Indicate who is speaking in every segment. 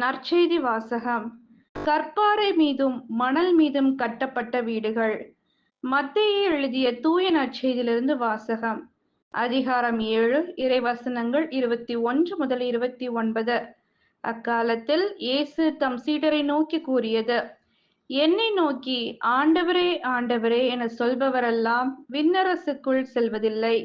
Speaker 1: நற்செய்தி வாசகம். கற்பாறை மீதும் மணல் மீதும் கட்டப்பட்ட வீடுகள். மத்திய எழுதிய தூய நற்செய்தியிலிருந்து வாசகம். அதிகாரம் ஏழு இறைவசனங்கள் இருபத்தி ஒன்று முதல் இருபத்தி ஒன்பது. அக்காலத்தில் இயேசு தம் சீடரை நோக்கி கூறியது என்னை நோக்கி ஆண்டவரே ஆண்டவரே என சொல்பவரெல்லாம் விண்ணரசுக்குள் செல்வதில்லை.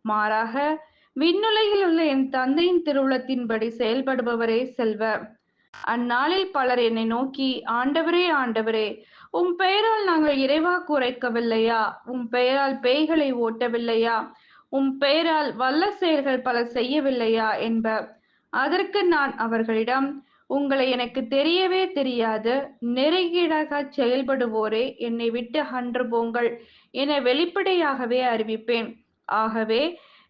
Speaker 1: மாறாக விண்ணுலகில் உள்ள என் தந்தையின் திருவுளத்தின்படி செயல்படுபவரே செல்வர். அந்நாளில் பலர் என்னை நோக்கி ஆண்டவரே ஆண்டவரே உம் பெயரால் நாங்கள் இறைவா குறைக்கவில்லையா உம் பெயரால் பேய்களை ஓட்டவில்லையா? உம் பெயரால் வல்ல செயல்கள் பல செய்யவில்லையா? என்ப அதற்கு நான் அவர்களிடம் உங்களை எனக்கு தெரியவே தெரியாது. நெருங்கீடாக செயல்படுவோரே என்னை விட்டு அன்று போங்கள். என வெளிப்படையாகவே அறிவிப்பேன். ஆகவே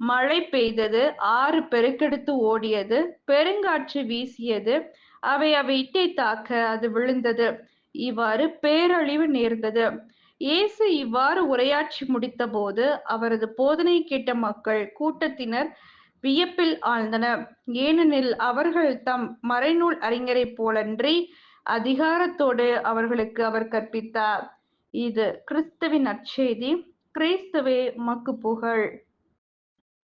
Speaker 1: மழை பெய்தது ஆறு பெருக்கெடுத்து ஓடியது பெருங்காற்று வீசியது அவை அவை இட்டை தாக்க அது விழுந்தது. இவ்வாறு பேரழிவு நேர்ந்தது. இயேசு இவ்வாறு உரையாற்றி முடித்தபோது அவரது போதனை கேட்ட மக்கள் கூட்டத்தினர் வியப்பில் ஆழ்ந்தனர். ஏனெனில் அவர்கள் தம் மறைநூல் அறிஞரைப் போலன்றி அதிகாரத்தோடு அவர்களுக்கு அவர் கற்பித்தார். இது கிறிஸ்துவின் நற்செய்தி. கிறிஸ்துவே மக்கு புகழ்.